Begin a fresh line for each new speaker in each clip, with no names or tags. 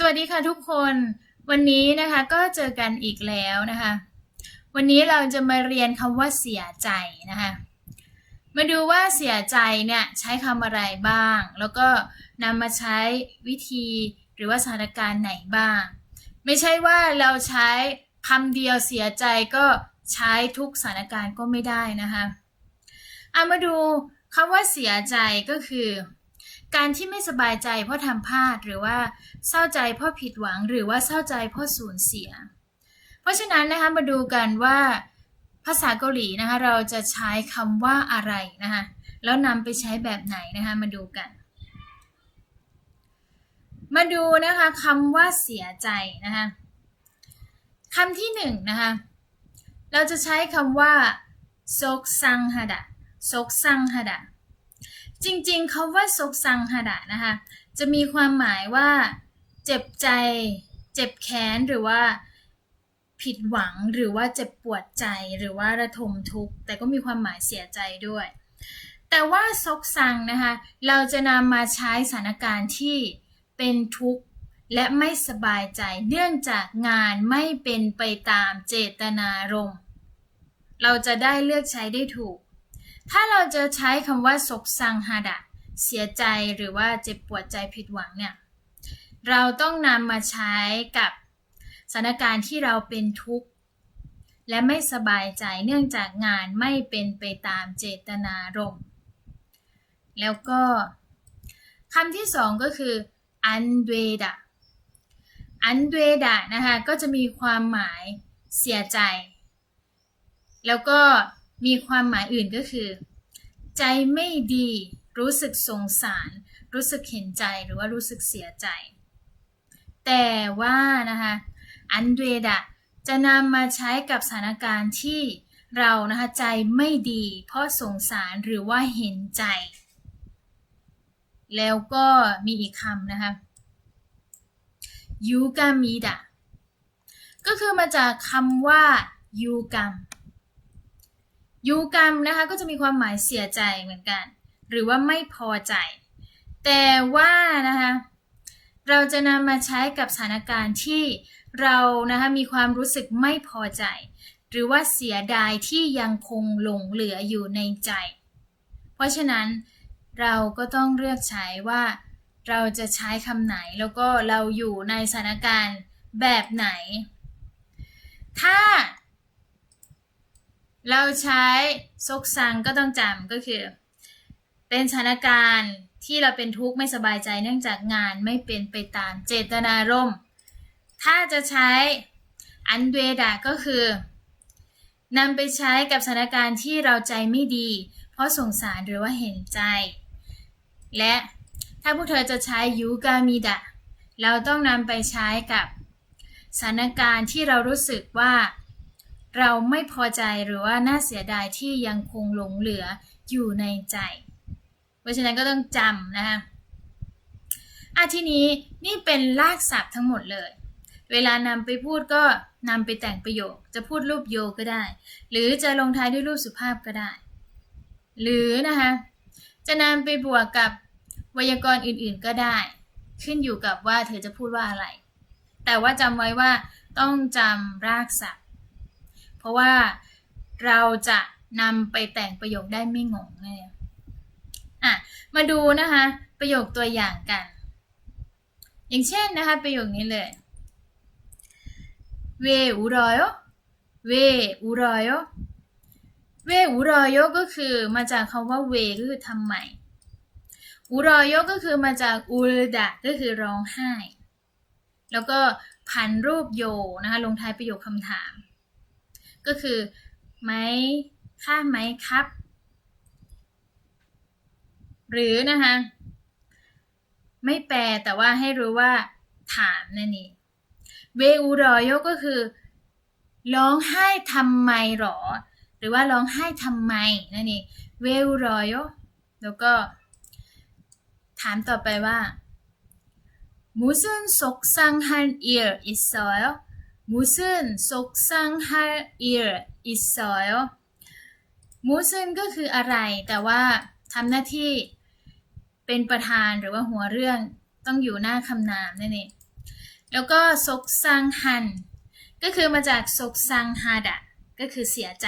สวัสดีค่ะทุกคนวันนี้นะคะก็เจอกันอีกแล้วนะคะ วันนี้เราจะมาเรียนคำว่าเสียใจนะคะมาดูว่าเสียใจเนี่ยใช้คำอะไรบ้าง แล้วก็นำมาใช้วิธีหรือว่าสถานการณ์ไหนบ้าง ไม่ใช่ว่าเราใช้คำเดียวเสียใจก็ใช้ทุกสถานการณ์ก็ไม่ได้นะคะเอามาดูคำว่าเสียใจก็คือ การที่ไม่สบายใจเพราะทำพลาดหรือว่าเศร้าใจเพราะผิดหวังหรือว่าเศร้าใจเพราะสูญเสีย เพราะฉะนั้นนะคะมาดูกันว่าภาษาเกาหลีนะคะเราจะใช้คำว่าอะไรนะคะแล้วนำไปใช้แบบไหนนะคะมาดูกัน มาดูนะคะคำว่าเสียใจนะคะคำที่หนึ่งนะคะเราจะใช้คำว่าซกซังฮดะซกซังฮดะ จริงๆคาว่าซกซังฮดะนะคะ จะมีความหมายว่า เจ็บใจ เจ็บแค้นหรือว่าผิดหวังหรือว่าเจ็บปวดใจหรือว่าระทมทุกข์ แต่ก็มีความหมายเสียใจด้วย แต่ว่าซกซังนะคะ เราจะนำมาใช้สถานการณ์ที่เป็นทุกข์และไม่สบายใจเนื่องจากงานไม่เป็นไปตามเจตนารมณ์ เราจะได้เลือกใช้ได้ถูก ถ้าเราจะใช้คำว่าซกซังฮาดะ เสียใจหรือว่าเจ็บปวดใจผิดหวังเนี่ย เราต้องนำมาใช้กับสถานการณ์ที่เราเป็นทุกข์ และไม่สบายใจเนื่องจากงานไม่เป็นไปตามเจตนารมณ์ แล้วก็คำที่สองก็คืออันเดดะอันเดดะนะคะ ก็จะมีความหมายเสียใจ แล้วก็ มีความหมายอื่นก็คือ ใจไม่ดีรู้สึกสงสาร รู้สึกเห็นใจหรือว่ารู้สึกเสียใจ แต่ว่านะคะอันเดรดะจะนำมาใช้กับสถานการณ์ที่เรานะคะใจไม่ดีเพราะสงสารหรือว่าเห็นใจ แล้วก็มีอีกคำนะคะยูกามิดะก็คือมาจากคำว่ายูกัม ยูกรรมนะคะก็จะมีความหมายเสียใจเหมือนกัน หรือว่าไม่พอใจ แต่ว่านะคะเราจะนำมาใช้กับสถานการณ์ที่เรานะคะมีความรู้สึกไม่พอใจ หรือว่าเสียดายที่ยังคงหลงเหลืออยู่ในใจ เพราะฉะนั้นเราก็ต้องเลือกใช้ว่า เราจะใช้คำไหนแล้วก็เราอยู่ในสถานการณ์แบบไหน ถ้า เราใช้ซกซังก็ต้องจำก็คือ เป็นสถานการณ์ที่เราเป็นทุกข์ไม่สบายใจเนื่องจากงานไม่เป็นไปตามเจตนารมณ์ ถ้าจะใช้อันเดดะก็คือนำไปใช้กับสถานการณ์ที่เราใจไม่ดี เพราะสงสารหรือว่าเห็นใจ และถ้าพวกเธอจะใช้ยูกามิดะเราต้องนำไปใช้กับสถานการณ์ที่เรารู้สึกว่า เราไม่พอใจหรือว่าน่าเสียดายที่ยังคงหลงเหลืออยู่ในใจ เพราะฉะนั้นก็ต้องจำนะคะอะทีนี้นี่เป็นลากศัพท์ทั้งหมดเลย เวลานำไปพูดก็นำไปแต่งประโยค จะพูดรูปโยก็ได้ หรือจะลงท้ายด้วยรูปสุภาพก็ได้ หรือนะคะจะนำไปบวกกับไวยากรณ์อื่นๆก็ได้ ขึ้นอยู่กับว่าเธอจะพูดว่าอะไร แต่ว่าจำไว้ว่าต้องจำรากศัพท์ เพราะว่าเราจะนำไปแต่งประโยคได้ไม่งงเลยอะ มาดูนะคะ ประโยคตัวอย่างกัน อย่างเช่นนะคะ ประโยคนี้เลยเวอุรอยเวอุรอยเวอุรอยก็คือมาจากคำว่าเวก็คือทำไมอุรอยก็คือมาจากอุลดะก็คือร้องไห้ แล้วก็พันรูปโยนะคะลงท้ายประโยคคำถาม ก็คือไหมค่าไหมครับ หรือนะคะไม่แปลแต่ว่าให้รู้ว่าถามนั่นเองเวอุรอยก็คือร้องไห้ทำไมหรอ หรือว่าร้องไห้ทำไมนั่นเองเวอุรอยแล้วก็ ถามต่อไปว่า무슨속상할일있어요 무슨속상할일있어요มูซึนก็คืออะไร แต่ว่าทำหน้าที่เป็นประธานหรือว่าหัวเรื่องต้องอยู่หน้าคำนามนั่นเอง แล้วก็ซกซังฮัน ก็คือมาจากซกซังฮาดะ ก็คือเสียใจ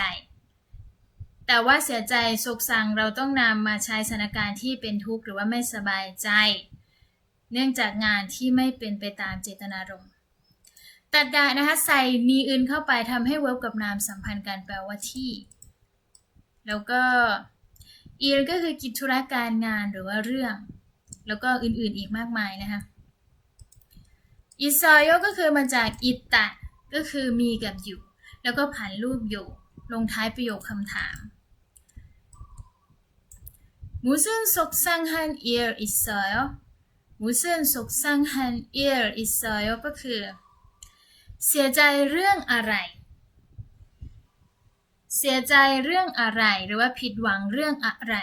แต่ว่าเสียใจซกซังเราต้องนำมาใช้สถานการณ์ที่เป็นทุกข์หรือว่าไม่สบายใจ เนื่องจากงานที่ไม่เป็นไปตามเจตนารมณ์ ตัดดะนะคะใส่นีอื่นเข้าไปทำให้เวิร์กับนามสัมพันธ์กันแปลว่าที่ แล้วก็อีก็คือกิจธุระการงานหรือว่าเรื่อง แล้วก็อื่นๆอีกมากมายนะคะอิซอยโยก็คือมาจากอิตะก็คือมีกับอยู่ แล้วก็ผันรูปอยู่ลงท้ายประโยคคำถามมุซึนสกซังฮันเอียร์อิซอยมุซึนสกซังฮันเอียร์อิซอยก็คือ เสียใจเรื่องอะไร เสียใจเรื่องอะไร หรือว่าผิดหวังเรื่องอะไร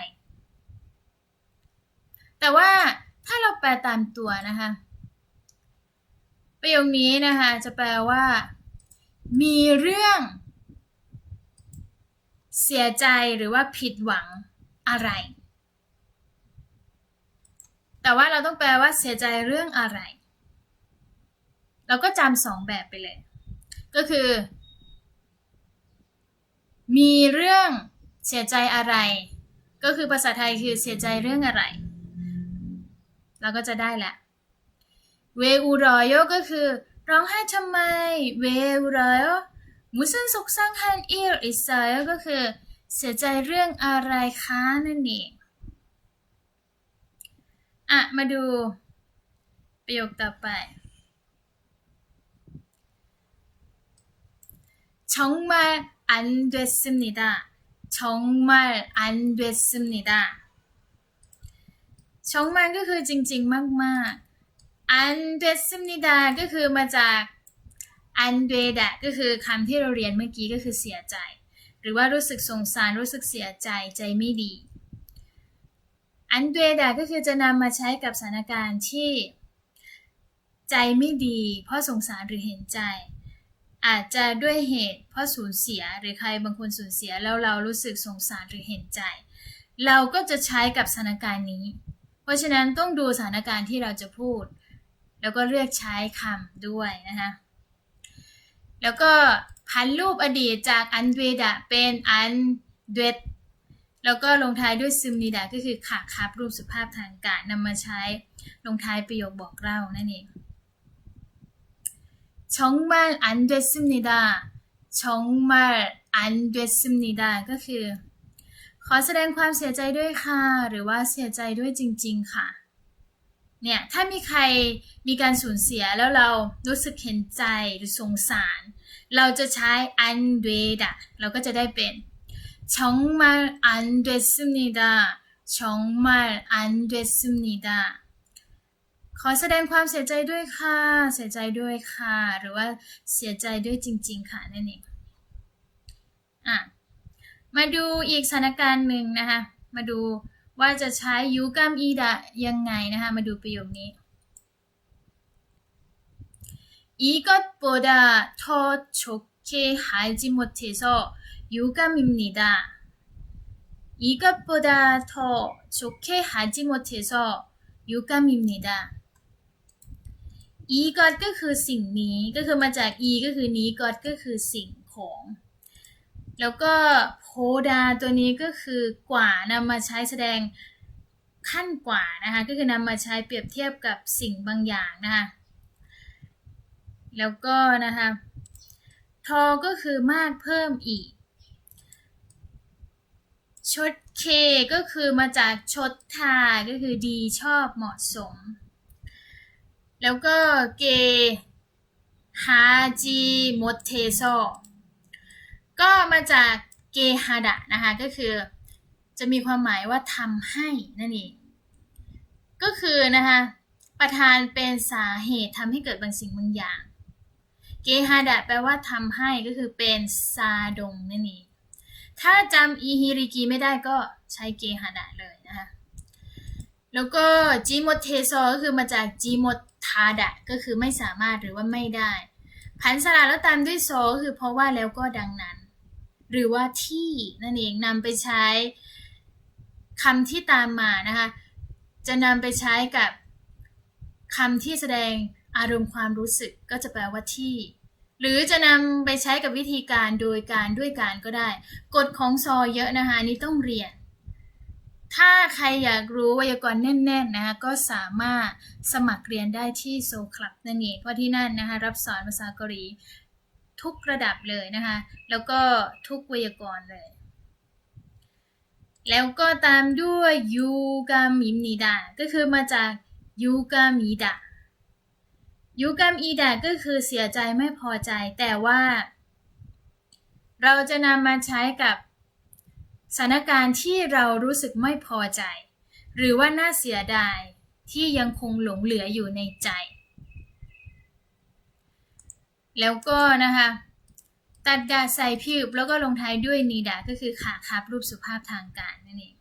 แต่ว่าถ้าเราแปลตามตัวนะคะ ประโยคนี้นะคะจะแปลว่า มีเรื่อง เสียใจหรือว่าผิดหวังอะไร แต่ว่าเราต้องแปลว่าเสียใจเรื่องอะไร เราก็จำสองแบบไปเลย ก็คือ มีเรื่องเสียใจอะไร ก็คือภาษาไทยคือเสียใจเรื่องอะไร เราก็จะได้ละเวอุรอยก็คือ ร้องไห้ทำไม เวอุรอยมุสันสุกสร้างฮันอิลอิสายก็คือ เสียใจเรื่องอะไรคะนั่นเองอะ มาดูประโยคต่อไป 정말 안 됐습니다. 정말 안 됐습니다. 정말 ก็คือจริงๆ มากๆ อันเดซิมนิดาก็คือมาจากอันเดดะก็คือคำที่เราเรียนเมื่อกี้ก็คือเสียใจ หรือว่ารู้สึกสงสารรู้สึกเสียใจใจไม่ดี อันเดดะก็คือจะนำมาใช้กับสถานการณ์ที่ ใจไม่ดี เพราะสงสารหรือเห็นใจ อาจจะด้วยเหตุเพราะสูญเสียหรือใครบางคนสูญเสียแล้วเรารู้สึกสงสารหรือเห็นใจ เราก็จะใช้กับสถานการณ์นี้ เพราะฉะนั้นต้องดูสถานการณ์ที่เราจะพูด แล้วก็เลือกใช้คำด้วยนะคะแล้วก็พันรูปอดีตจากอันเดดะเป็นอันเดดแล้วก็ลงท้ายด้วยซึมนิดาก็คือขาคับรูปสุภาพทางการนำมาใช้ลงท้ายประโยคบอกเล่านั่นเอง 정말 안 됐습니다. 정말 안 됐습니다. ก็คือ ขอแสดงความเสียใจด้วยค่ะ หรือว่าเสียใจด้วยจริงๆค่ะ เนี่ย ถ้ามีใครมีการสูญเสียแล้วเรารู้สึกเห็นใจหรือสงสาร เราจะใช้ 안 되다 เราก็จะได้เป็น 정말 안 됐습니다. 정말 안 됐습니다. ขอแสดงความเสียใจด้วยค่ะ เสียใจด้วยค่ะ หรือว่าเสียใจด้วยจริงๆค่ะนั่นเอง อ่ะ มาดูอีกสถานการณ์หนึ่งนะคะ มาดูว่าจะใช้ยูกัมอีดะยังไงนะคะ มาดูประโยคนี้ 이것보다 더 좋게 하지 못해서 유감입니다. 이것보다 더 좋게 하지 못해서 유감입니다. 이것ก็คือสิ่งนี้ก็คือมาจาก e ก็คือนี้ก็ก็คือสิ่งของ แล้วก็โพดาตัวนี้ก็คือกว่านำมาใช้แสดงขั้นกว่านะคะก็คือนำมาใช้เปรียบเทียบกับสิ่งบางอย่างนะคะแล้วก็นะคะทอก็คือมากเพิ่มอีก ชดเคก็คือมาจากชดทาก็คือดีชอบเหมาะสม แล้วก็เกฮาจิโมเทโซก็มาจากเกฮาดะนะคะก็คือจะมีความหมายว่าทำให้นั่นเองก็คือนะคะประธานเป็นสาเหตุทำให้เกิดบางสิ่งบางอย่าง เกฮาดะแปลว่าทำให้ก็คือเป็นซาดงนั่นเองถ้าจำอีฮิริกิไม่ได้ก็ใช้เกฮาดะเลยนะคะแล้วก็จิโมเทโซก็คือมาจากจิโม ทาดะก็คือไม่สามารถหรือว่าไม่ได้ ผันสระแล้วตามด้วยโซก็คือเพราะว่าแล้วก็ดังนั้น หรือว่าที่นั่นเองนำไปใช้คำที่ตามมานะคะ จะนำไปใช้กับคำที่แสดงอารมณ์ความรู้สึกก็จะแปลว่าที่ หรือจะนำไปใช้กับวิธีการโดยการด้วยการก็ได้ กฎของซอเยอะนะคะนนี้ต้องเรียน ถ้าใครอยากรู้ไวยากรณ์แน่นๆนะคะก็สามารถสมัครเรียนได้ที่โซคลับนั่นเองเพราะที่นั่นนะคะรับสอนภาษาเกาหลีทุกระดับเลยนะคะ แล้วก็ทุกไวยากรณ์เลย แล้วก็ตามด้วยยูกามิมนิดาก็คือมาจากยูกามิดายูกามอีดาก็คือเสียใจไม่พอใจ แต่ว่า เราจะนำมาใช้กับ สถานการณ์ที่เรารู้สึกไม่พอใจ หรือว่าน่าเสียดายที่ยังคงหลงเหลืออยู่ในใจ แล้วก็นะคะ ตัดดาใส่พิบแล้วก็ลงท้ายด้วยนีดาก็คือขาคาบรูปสุภาพทางการนั่นเอง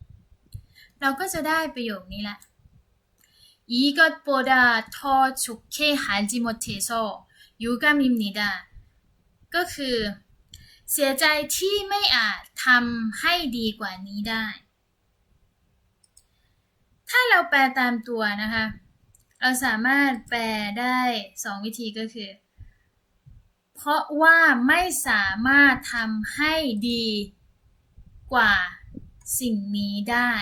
เราก็จะได้ประโยคนี้ละอีกอดโปดาทอชุกเคหาจิมเทโซยูกามิมนิดาก็คือ เสียใจที่ไม่อาจทำให้ดีกว่านี้ได้ ถ้าเราแปลตามตัวนะคะ เราสามารถแปลได้สองวิธีก็คือ เพราะว่าไม่สามารถทำให้ดีกว่าสิ่งนี้ได้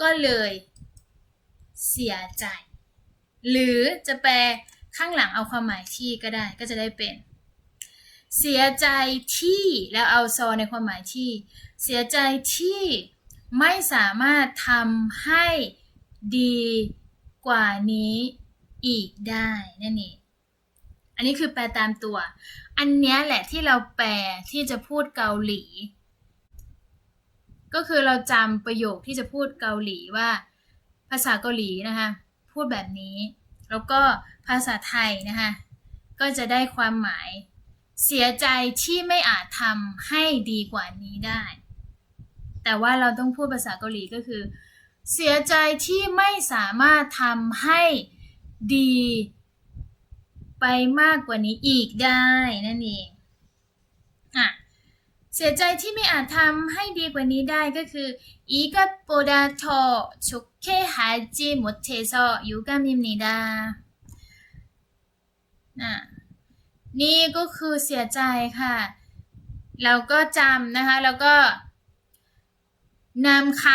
ก็เลยเสียใจ หรือจะแปลข้างหลังเอาความหมายที่ก็ได้ก็จะได้เป็น เสียใจที่แล้วเอาซอในความหมายที่ เสียใจที่ไม่สามารถทำให้ดีกว่านี้อีกได้นั่นเองอันนี้คือแปลตามตัว อันนี้แหละที่เราแปลที่จะพูดเกาหลี ก็คือเราจำประโยคที่จะพูดเกาหลีว่า ภาษาเกาหลีนะคะพูดแบบนี้ แล้วก็ภาษาไทยนะคะก็จะได้ความหมาย เสียใจที่ไม่อาจทำให้ดีกว่านี้ได้ แต่ว่าเราต้องพูดภาษาเกาหลีก็คือ เสียใจที่ไม่สามารถทำให้ดี ไปมากกว่านี้อีกได้นั่นเองอะเสียใจที่ไม่อาจทำให้ดีกว่านี้ได้ก็คืออีกัตโปดาทอชุกเคฮาจิมดเทซอยูกามิมนิดานะ นี่ก็คือเสียใจค่ะ เราก็จำนะคะ แล้วก็นำค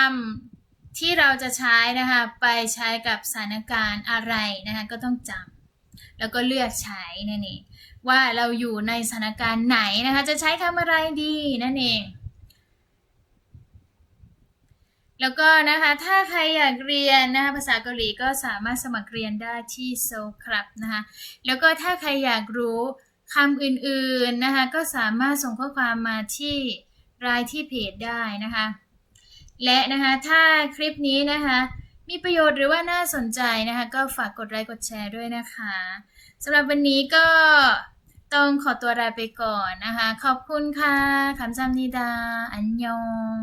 ำที่เราจะใช้นะคะ ไปใช้กับสถานการณ์อะไรนะคะ ก็ต้องจำแล้วก็เลือกใช้นั่นเองว่าเราอยู่ในสถานการณ์ไหนนะคะ จะใช้คำอะไรดีนั่นเอง แล้วก็นะคะถ้าใครอยากเรียนนะคะภาษาเกาหลีก็สามารถสมัครเรียนได้ที่โซครับนะคะแล้วก็ถ้าใครอยากรู้ คำอื่นๆนะคะก็สามารถส่งข้อความมาที่รายที่เพจได้นะคะ และนะคะถ้าคลิปนี้นะคะมีประโยชน์หรือว่าน่าสนใจนะคะก็ฝากกดไลค์กดแชร์ด้วยนะคะสำหรับวันนี้ก็ต้องขอตัวลาไปก่อนนะคะ ขอบคุณค่ะคำจำนิดา อันยอง